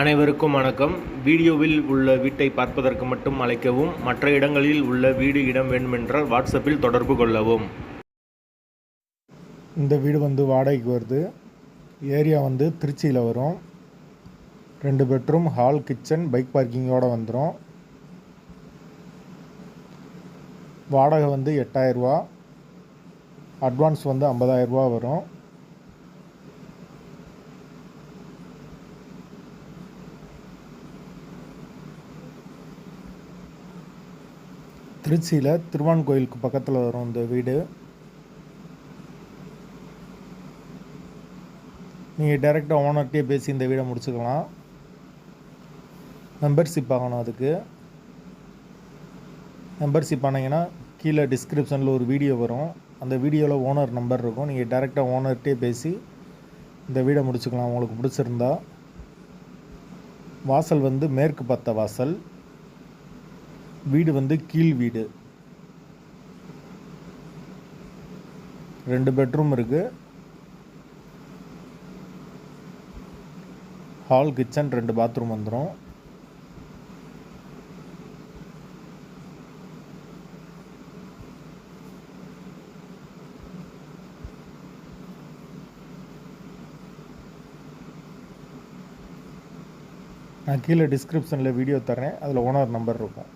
அனைவருக்கும் வணக்கம். வீடியோவில் உள்ள வீட்டை பார்ப்பதற்கு மட்டும் அழைக்கவும் மற்ற இடங்களில் உள்ள வீடு இடம் வேண்டுமென்றால் வாட்ஸ்அப்பில் தொடர்பு கொள்ளவும். இந்த வீடு வந்து வாடகைக்கு வருது. ஏரியா வந்து திருச்சியில் வரும். ரெண்டு பெட்ரூம் ஹால் கிச்சன் பைக் பார்க்கிங்கோடு வந்துடும் வாடகை வந்து எட்டாயிரரூவா அட்வான்ஸ் வந்து ஐம்பதாயிரரூபா வரும். திருச்சியில் திருவான் கோயிலுக்கு பக்கத்தில் வரும் இந்த வீடு. நீங்கள் டைரெக்டாக ஓனர்கிட்டே பேசி இந்த வீடை முடிச்சுக்கலாம். மெம்பர்ஷிப் ஆகணும் அதுக்கு. மெம்பர்ஷிப் ஆனீங்கன்னா கீழே டிஸ்கிரிப்ஷனில் ஒரு வீடியோ வரும். அந்த வீடியோவில் ஓனர் நம்பர் இருக்கும். நீங்கள் டைரெக்டாக ஓனர்கிட்டே பேசி இந்த வீடை முடிச்சுக்கலாம். உங்களுக்கு பிடிச்சிருந்தா. வாசல் வந்து மேற்கு பத்த வாசல். வீடு வந்து கீழ் வீடு. ரெண்டு பெட்ரூம் இருக்குது ஹால் கிச்சன் ரெண்டு பாத்ரூம் வந்துடும் நான் கீழே டிஸ்கிரிப்ஷனில் வீடியோ தரேன் அதில் ஓனர் நம்பர் இருக்கும்.